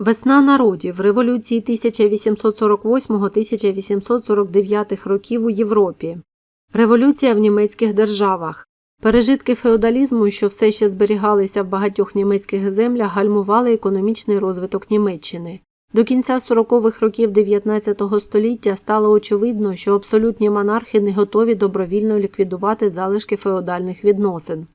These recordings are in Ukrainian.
Весна народів революції 1848-1849 років у Європі. Революція в німецьких державах. Пережитки феодалізму, що все ще зберігалися в багатьох німецьких землях, гальмували економічний розвиток Німеччини. До кінця 40-х років 19 століття стало очевидно, що абсолютні монархи не готові добровільно ліквідувати залишки феодальних відносин.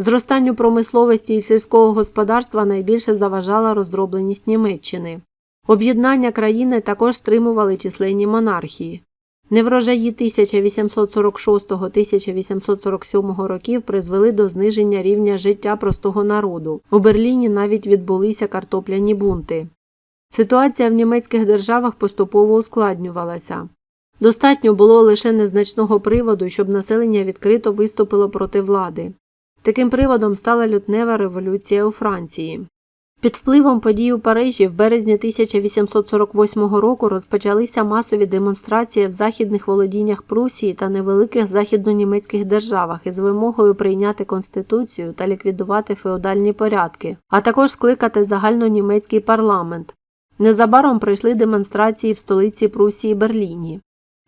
Зростанню промисловості і сільського господарства найбільше заважала роздробленість Німеччини. Об'єднання країни також стримували численні монархії. Неврожаї 1846-1847 років призвели до зниження рівня життя простого народу. У Берліні навіть відбулися картопляні бунти. Ситуація в німецьких державах поступово ускладнювалася. Достатньо було лише незначного приводу, щоб населення відкрито виступило проти влади. Таким приводом стала лютнева революція у Франції. Під впливом подій у Парижі в березні 1848 року розпочалися масові демонстрації в західних володіннях Прусії та невеликих західнонімецьких державах із вимогою прийняти конституцію та ліквідувати феодальні порядки, а також скликати загальнонімецький парламент. Незабаром пройшли демонстрації в столиці Прусії Берліні.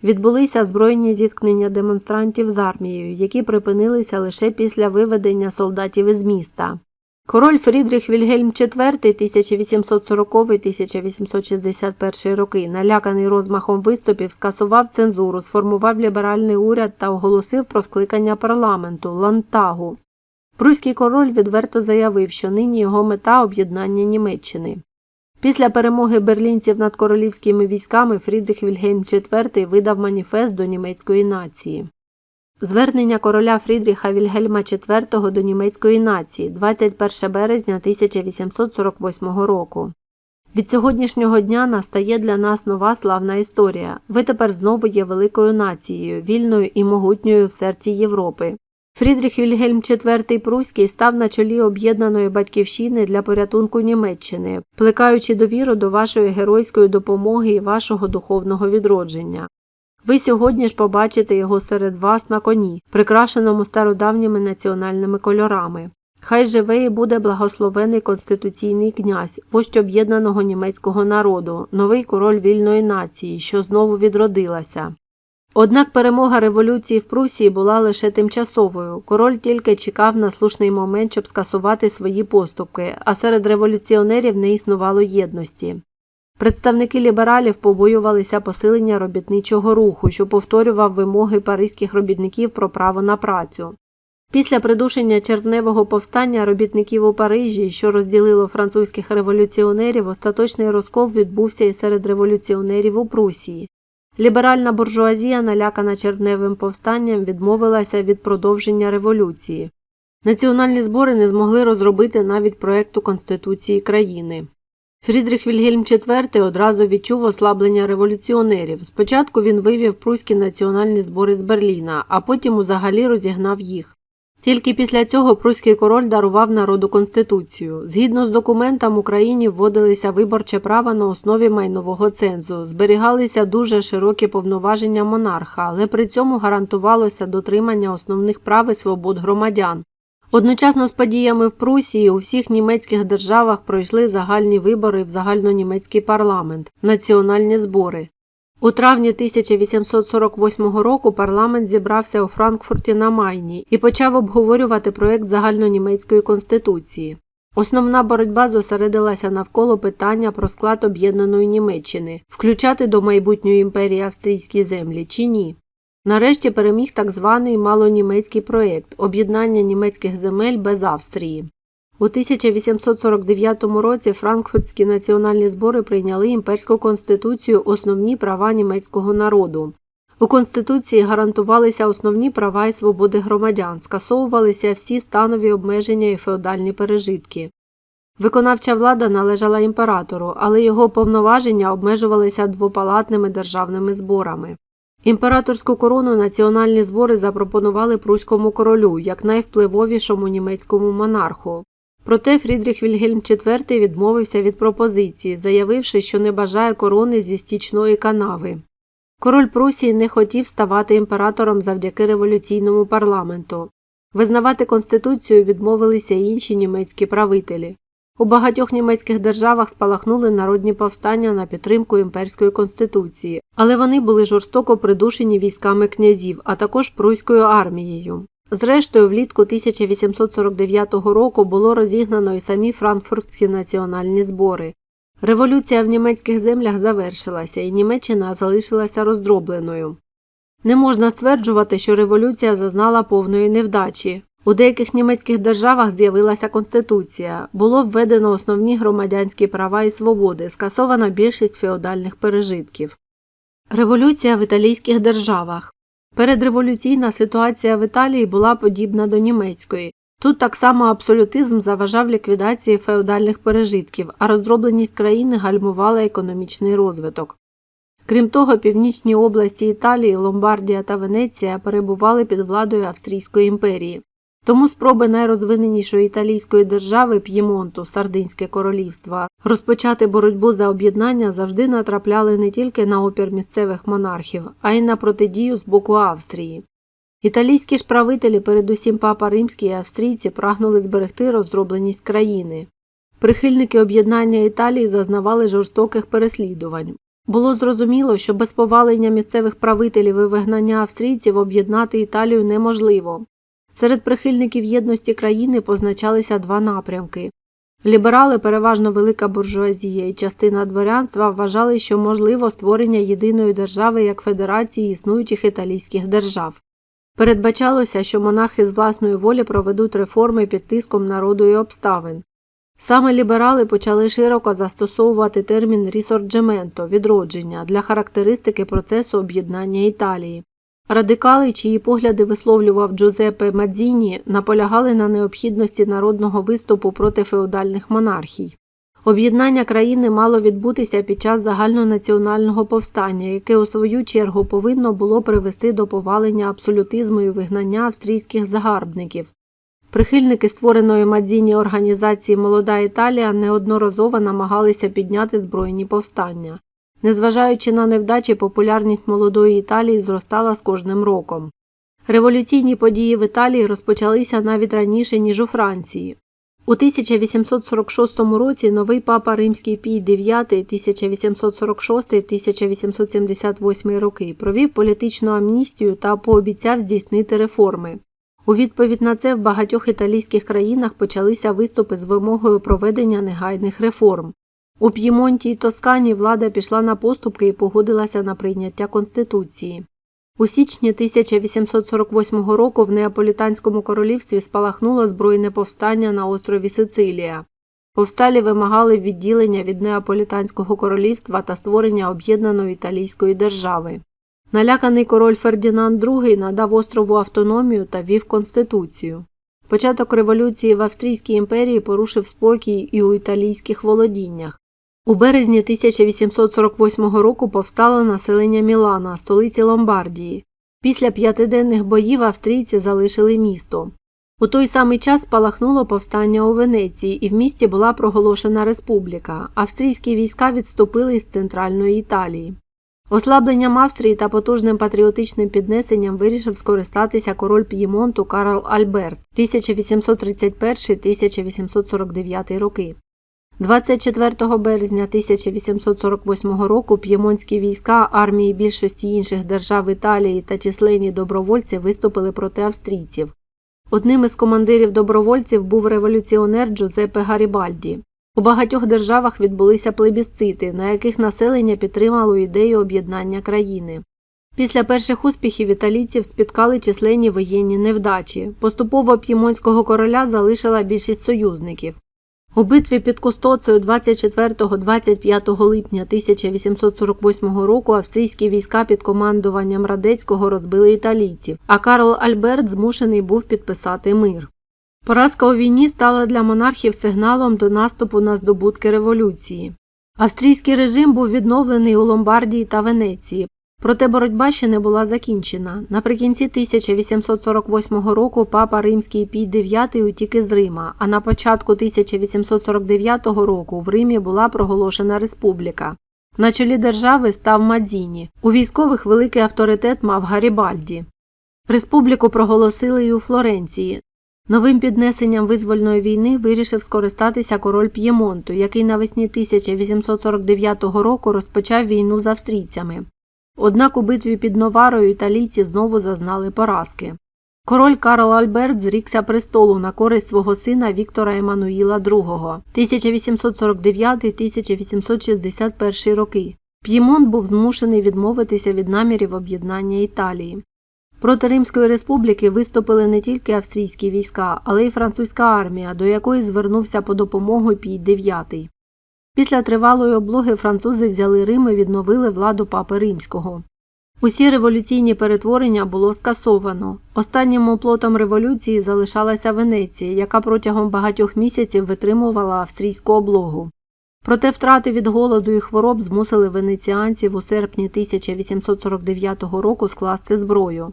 Відбулися збройні зіткнення демонстрантів з армією, які припинилися лише після виведення солдатів із міста. Король Фрідріх Вільгельм IV 1840-1861 роки, наляканий розмахом виступів, скасував цензуру, сформував ліберальний уряд та оголосив про скликання парламенту Лантагу. Пруський король відверто заявив, що нині його мета об'єднання Німеччини. Після перемоги берлінців над королівськими військами Фрідріх Вільгельм IV видав маніфест до німецької нації. Звернення короля Фрідріха Вільгельма IV до німецької нації 21 березня 1848 року. Від сьогоднішнього дня настає для нас нова славна історія. Ви тепер знову є великою нацією, вільною і могутньою в серці Європи. Фрідріх Вільгельм IV Пруський став на чолі об'єднаної батьківщини для порятунку Німеччини, плекаючи довіру до вашої геройської допомоги і вашого духовного відродження. Ви сьогодні ж побачите його серед вас на коні, прикрашеному стародавніми національними кольорами. Хай живе і буде благословений конституційний князь, вождь об'єднаного німецького народу, новий король вільної нації, що знову відродилася. Однак перемога революції в Прусії була лише тимчасовою. Король тільки чекав на слушний момент, щоб скасувати свої поступки, а серед революціонерів не існувало єдності. Представники лібералів побоювалися посилення робітничого руху, що повторював вимоги паризьких робітників про право на працю. Після придушення червневого повстання робітників у Парижі, що розділило французьких революціонерів, остаточний розкол відбувся і серед революціонерів у Прусії. Ліберальна буржуазія, налякана червневим повстанням, відмовилася від продовження революції. Національні збори не змогли розробити навіть проекту Конституції країни. Фрідріх Вільгельм IV одразу відчув ослаблення революціонерів. Спочатку він вивів прусські національні збори з Берліна, а потім узагалі розігнав їх. Тільки після цього пруський король дарував народу конституцію. Згідно з документом, Україні вводилися виборче право на основі майнового цензу, зберігалися дуже широкі повноваження монарха, але при цьому гарантувалося дотримання основних прав і свобод громадян. Одночасно з подіями в Прусії у всіх німецьких державах пройшли загальні вибори в загальнонімецький парламент, національні збори. У травні 1848 року парламент зібрався у Франкфурті на Майні і почав обговорювати проєкт загальнонімецької конституції. Основна боротьба зосередилася навколо питання про склад об'єднаної Німеччини, включати до майбутньої імперії австрійські землі чи ні. Нарешті переміг так званий малонімецький проєкт об'єднання німецьких земель без Австрії. У 1849 році Франкфуртські національні збори прийняли імперську конституцію Основні права німецького народу. У Конституції гарантувалися основні права і свободи громадян, скасовувалися всі станові обмеження і феодальні пережитки. Виконавча влада належала імператору, але його повноваження обмежувалися двопалатними державними зборами. Імператорську корону національні збори запропонували пруському королю як найвпливовішому німецькому монарху. Проте Фрідріх Вільгельм IV відмовився від пропозиції, заявивши, що не бажає корони зі стічної канави. Король Прусії не хотів ставати імператором завдяки революційному парламенту. Визнавати конституцію відмовилися й інші німецькі правителі. У багатьох німецьких державах спалахнули народні повстання на підтримку імперської конституції, але вони були жорстоко придушені військами князів, а також пруською армією. Зрештою, влітку 1849 року було розігнано і самі франкфуртські національні збори. Революція в німецьких землях завершилася, і Німеччина залишилася роздробленою. Не можна стверджувати, що революція зазнала повної невдачі. У деяких німецьких державах з'явилася конституція, було введено основні громадянські права і свободи, скасована більшість феодальних пережитків. Революція в італійських державах. Передреволюційна ситуація в Італії була подібна до німецької. Тут так само абсолютизм заважав ліквідації феодальних пережитків, а роздробленість країни гальмувала економічний розвиток. Крім того, північні області Італії, Ломбардія та Венеція перебували під владою Австрійської імперії. Тому спроби найрозвиненішої італійської держави П'ємонту, Сардинське королівство, розпочати боротьбу за об'єднання завжди натрапляли не тільки на опір місцевих монархів, а й на протидію з боку Австрії. Італійські ж правителі, передусім папа римський і австрійці, прагнули зберегти роздробленість країни. Прихильники об'єднання Італії зазнавали жорстоких переслідувань. Було зрозуміло, що без повалення місцевих правителів і вигнання австрійців об'єднати Італію неможливо. Серед прихильників єдності країни позначалися два напрямки. Ліберали, переважно велика буржуазія і частина дворянства вважали, що можливо створення єдиної держави як федерації існуючих італійських держав. Передбачалося, що монархи з власної волі проведуть реформи під тиском народу і обставин. Саме ліберали почали широко застосовувати термін рісорджементо відродження для характеристики процесу об'єднання Італії. Радикали, чиї погляди висловлював Джузеппе Мадзіні, наполягали на необхідності народного виступу проти феодальних монархій. Об'єднання країни мало відбутися під час загальнонаціонального повстання, яке у свою чергу повинно було привести до повалення абсолютизму і вигнання австрійських загарбників. Прихильники створеної Мадзіні організації Молода Італія неодноразово намагалися підняти збройні повстання. Незважаючи на невдачі, популярність молодої Італії зростала з кожним роком. Революційні події в Італії розпочалися навіть раніше, ніж у Франції. У 1846 році новий папа Римський Пій IX 1846-1878 роки провів політичну амністію та пообіцяв здійснити реформи. У відповідь на це в багатьох італійських країнах почалися виступи з вимогою проведення негайних реформ. У П'ємонті й Тоскані влада пішла на поступки і погодилася на прийняття Конституції. У січні 1848 року в Неаполітанському королівстві спалахнуло збройне повстання на острові Сицилія. Повсталі вимагали відділення від Неаполітанського королівства та створення об'єднаної італійської держави. Наляканий король Фердінанд II надав острову автономію та вів конституцію. Початок революції в Австрійській імперії порушив спокій і у італійських володіннях. У березні 1848 року повстало населення Мілана, столиці Ломбардії. Після п'ятиденних боїв австрійці залишили місто. У той самий час спалахнуло повстання у Венеції, і в місті була проголошена республіка. Австрійські війська відступили з центральної Італії. Ослабленням Австрії та потужним патріотичним піднесенням вирішив скористатися король П'ємонту Карл Альберт 1831-1849 роки. 24 березня 1848 року п'ємонтські війська армії більшості інших держав Італії та численні добровольці виступили проти австрійців. Одним із командирів добровольців був революціонер Джузеппе Гарібальді. У багатьох державах відбулися плебісцити, на яких населення підтримало ідею об'єднання країни. Після перших успіхів італійців спіткали численні воєнні невдачі. Поступово п'ємонського короля залишила більшість союзників. У битві під Кустоцею 24-25 липня 1848 року австрійські війська під командуванням Радецького розбили італійців, а Карл Альберт змушений був підписати мир. Поразка у війні стала для монархів сигналом до наступу на здобутки революції. Австрійський режим був відновлений у Ломбардії та Венеції, проте боротьба ще не була закінчена. Наприкінці 1848 року папа Римський Пій IX утік із Рима, а на початку 1849 року в Римі була проголошена республіка. На чолі держави став Мадзіні. У військових великий авторитет мав Гарібальді. Республіку проголосили й у Флоренції. Новим піднесенням визвольної війни вирішив скористатися король П'ємонту, який навесні 1849 року розпочав війну з австрійцями. Однак у битві під Новарою італійці знову зазнали поразки. Король Карл Альберт зрікся престолу на користь свого сина Віктора Еммануїла II 1849-1861 роки. П'ємонт був змушений відмовитися від намірів об'єднання Італії. Проти Римської республіки виступили не тільки австрійські війська, але й французька армія, до якої звернувся по допомогу Пій IX. Після тривалої облоги французи взяли Рим і відновили владу папи римського. Усі революційні перетворення було скасовано. Останнім оплотом революції залишалася Венеція, яка протягом багатьох місяців витримувала австрійську облогу. Проте втрати від голоду і хвороб змусили венеціанців у серпні 1849 року скласти зброю.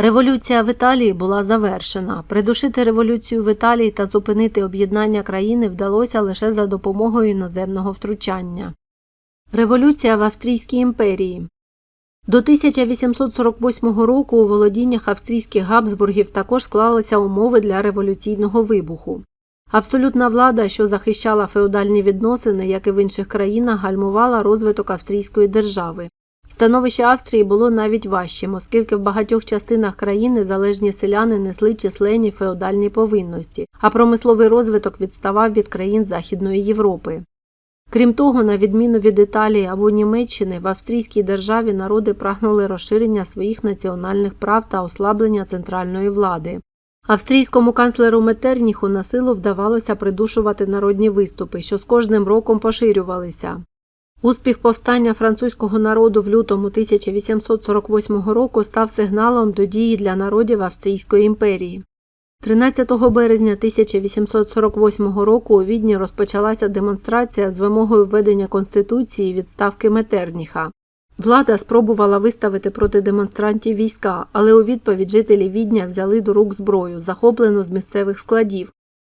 Революція в Італії була завершена. Придушити революцію в Італії та зупинити об'єднання країни вдалося лише за допомогою іноземного втручання. Революція в Австрійській імперії до 1848 року у володіннях австрійських Габсбургів також склалися умови для революційного вибуху. Абсолютна влада, що захищала феодальні відносини, як і в інших країнах, гальмувала розвиток австрійської держави. Становище Австрії було навіть важчим, оскільки в багатьох частинах країни залежні селяни несли численні феодальні повинності, а промисловий розвиток відставав від країн Західної Європи. Крім того, на відміну від Італії або Німеччини, в австрійській державі народи прагнули розширення своїх національних прав та ослаблення центральної влади. Австрійському канцлеру Метерніху на силу вдавалося придушувати народні виступи, що з кожним роком поширювалися. Успіх повстання французького народу в лютому 1848 року став сигналом до дії для народів Австрійської імперії. 13 березня 1848 року у Відні розпочалася демонстрація з вимогою введення Конституції відставки Метерніха. Влада спробувала виставити проти демонстрантів війська, але у відповідь жителі Відня взяли до рук зброю, захоплену з місцевих складів.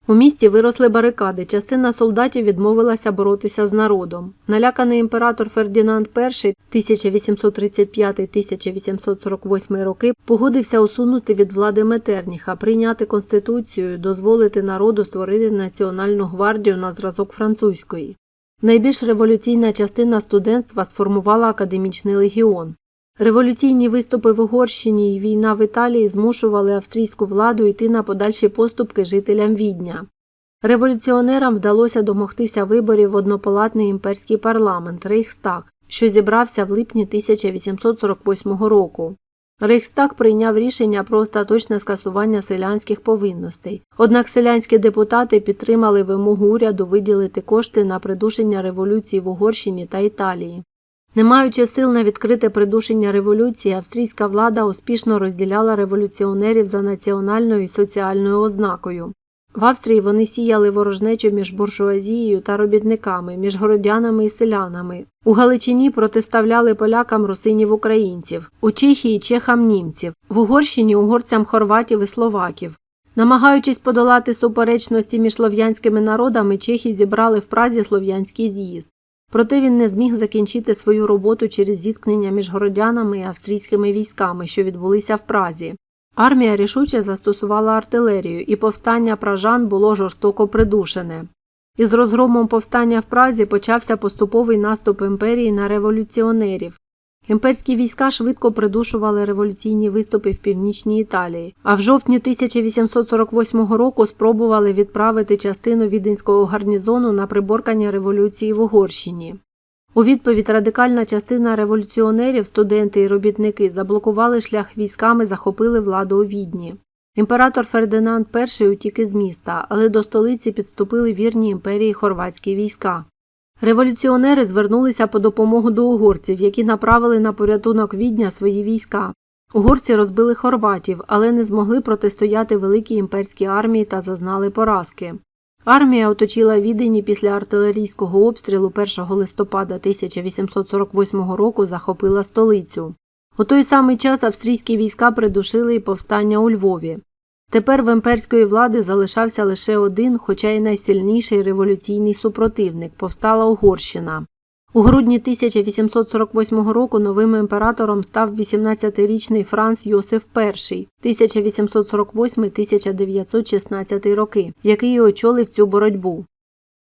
У місті виросли барикади, частина солдатів відмовилася боротися з народом. Наляканий імператор Фердінанд І 1835-1848 роки погодився усунути від влади Метерніха, прийняти конституцію, дозволити народу створити національну гвардію на зразок французької. Найбільш революційна частина студентства сформувала академічний легіон. Революційні виступи в Угорщині і війна в Італії змушували австрійську владу йти на подальші поступки жителям Відня. Революціонерам вдалося домогтися виборів в однопалатний імперський парламент Рейхстаг, що зібрався в липні 1848 року. Рейхстаг прийняв рішення про остаточне скасування селянських повинностей. Однак селянські депутати підтримали вимогу уряду виділити кошти на придушення революції в Угорщині та Італії. Не маючи сил на відкрите придушення революції, австрійська влада успішно розділяла революціонерів за національною і соціальною ознакою. В Австрії вони сіяли ворожнечу між буржуазією та робітниками, між городянами і селянами. У Галичині протиставляли полякам русинів українців, у Чехії чехам німців, в Угорщині угорцям хорватів і словаків. Намагаючись подолати суперечності між слов'янськими народами, чехи зібрали в Празі слов'янський з'їзд. Проте він не зміг закінчити свою роботу через зіткнення між городянами і австрійськими військами, що відбулися в Празі. Армія рішуче застосувала артилерію, і повстання пражан було жорстоко придушене. Із розгромом повстання в Празі почався поступовий наступ імперії на революціонерів. Імперські війська швидко придушували революційні виступи в північній Італії, а в жовтні 1848 року спробували відправити частину віденського гарнізону на приборкання революції в Угорщині. У відповідь радикальна частина революціонерів, студенти і робітники заблокували шлях військам і захопили владу у Відні. Імператор Фердинанд І утік із міста, але до столиці підступили вірні імперії хорватські війська. Революціонери звернулися по допомогу до угорців, які направили на порятунок відня свої війська. Угорці розбили хорватів, але не змогли протистояти великій імперській армії та зазнали поразки. Армія оточила відені після артилерійського обстрілу 1 листопада 1848 року захопила столицю. У той самий час австрійські війська придушили і повстання у Львові. Тепер в імперської влади залишався лише один, хоча й найсильніший революційний супротивник повстала Угорщина. У грудні 1848 року новим імператором став 18-річний Франц Йосиф І 1848-1916 роки, який і очолив цю боротьбу.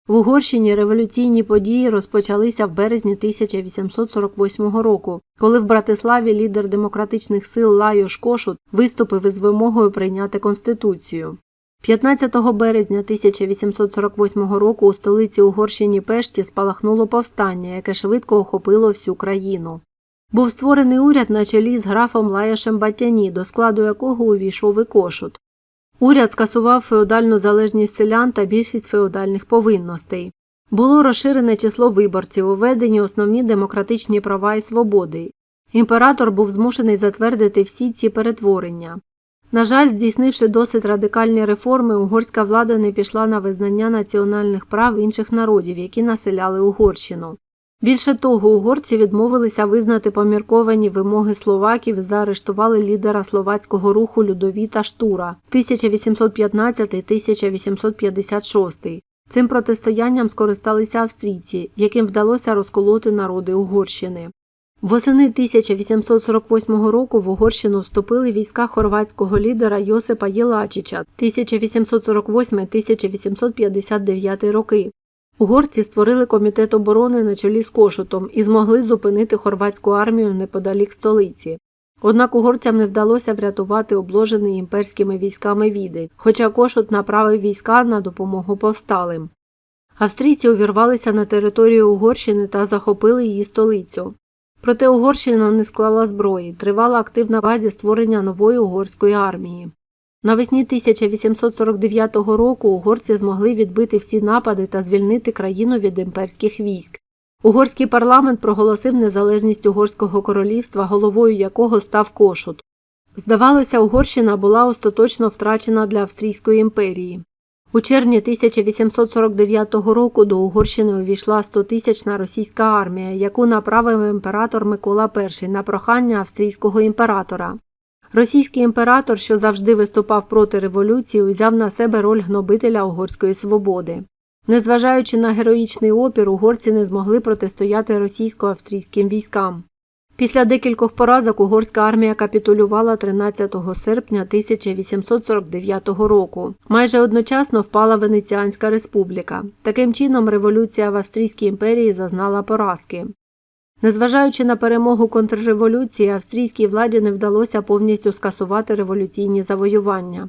В Угорщині революційні події розпочалися в березні 1848 року, коли в Братиславі лідер демократичних сил Лайош Кошут виступив із вимогою прийняти конституцію. 15 березня 1848 року у столиці Угорщині Пешті спалахнуло повстання, яке швидко охопило всю країну. Був створений уряд на чолі з графом Лаяшем Батяні, до складу якого увійшов і Кошут. Уряд скасував феодальну залежність селян та більшість феодальних повинностей. Було розширене число виборців, уведені основні демократичні права і свободи. Імператор був змушений затвердити всі ці перетворення. На жаль, здійснивши досить радикальні реформи, угорська влада не пішла на визнання національних прав інших народів, які населяли Угорщину. Більше того, угорці відмовилися визнати помірковані вимоги словаків і заарештували лідера словацького руху Людовіта Штура 1815-1856. Цим протистоянням скористалися австрійці, яким вдалося розколоти народи Угорщини. Восени 1848 року в Угорщину вступили війська хорватського лідера Йосипа Єлачича 1848-1859 роки. Угорці створили комітет оборони на чолі з Кошутом і змогли зупинити хорватську армію неподалік столиці. Однак угорцям не вдалося врятувати обложений імперськими військами віди, хоча Кошут направив війська на допомогу повсталим. Австрійці увірвалися на територію Угорщини та захопили її столицю. Проте Угорщина не склала зброї, тривала активна базі створення нової угорської армії. Навесні 1849 року угорці змогли відбити всі напади та звільнити країну від імперських військ. Угорський парламент проголосив незалежність Угорського королівства, головою якого став Кошут. Здавалося, Угорщина була остаточно втрачена для Австрійської імперії. У червні 1849 року до Угорщини увійшла 100-тисячна російська армія, яку направив імператор Микола І на прохання австрійського імператора. Російський імператор, що завжди виступав проти революції, узяв на себе роль гнобителя угорської свободи. Незважаючи на героїчний опір, угорці не змогли протистояти російсько-австрійським військам. Після декількох поразок угорська армія капітулювала 13 серпня 1849 року. Майже одночасно впала Венеціанська республіка. Таким чином, революція в Австрійській імперії зазнала поразки. Незважаючи на перемогу контрреволюції, австрійській владі не вдалося повністю скасувати революційні завоювання.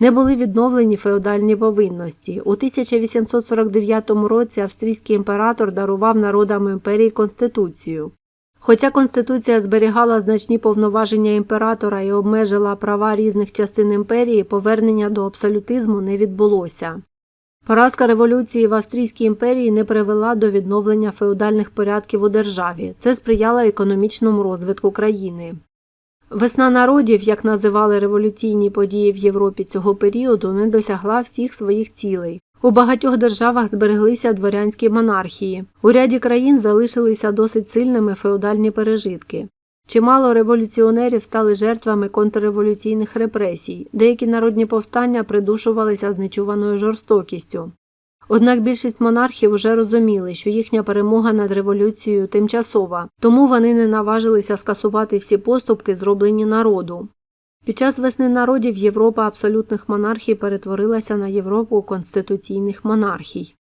Не були відновлені феодальні повинності. У 1849 році австрійський імператор дарував народам імперії конституцію. Хоча конституція зберігала значні повноваження імператора і обмежила права різних частин імперії, повернення до абсолютизму не відбулося. Поразка революції в Австрійській імперії не привела до відновлення феодальних порядків у державі. Це сприяло економічному розвитку країни. Весна народів, як називали революційні події в Європі цього періоду, не досягла всіх своїх цілей. У багатьох державах збереглися дворянські монархії. У ряді країн залишилися досить сильними феодальні пережитки. Чимало революціонерів стали жертвами контрреволюційних репресій, деякі народні повстання придушувалися з нечуваною жорстокістю. Однак більшість монархів уже розуміли, що їхня перемога над революцією тимчасова, тому вони не наважилися скасувати всі поступки, зроблені народу. Під час весни народів Європа абсолютних монархій перетворилася на Європу конституційних монархій.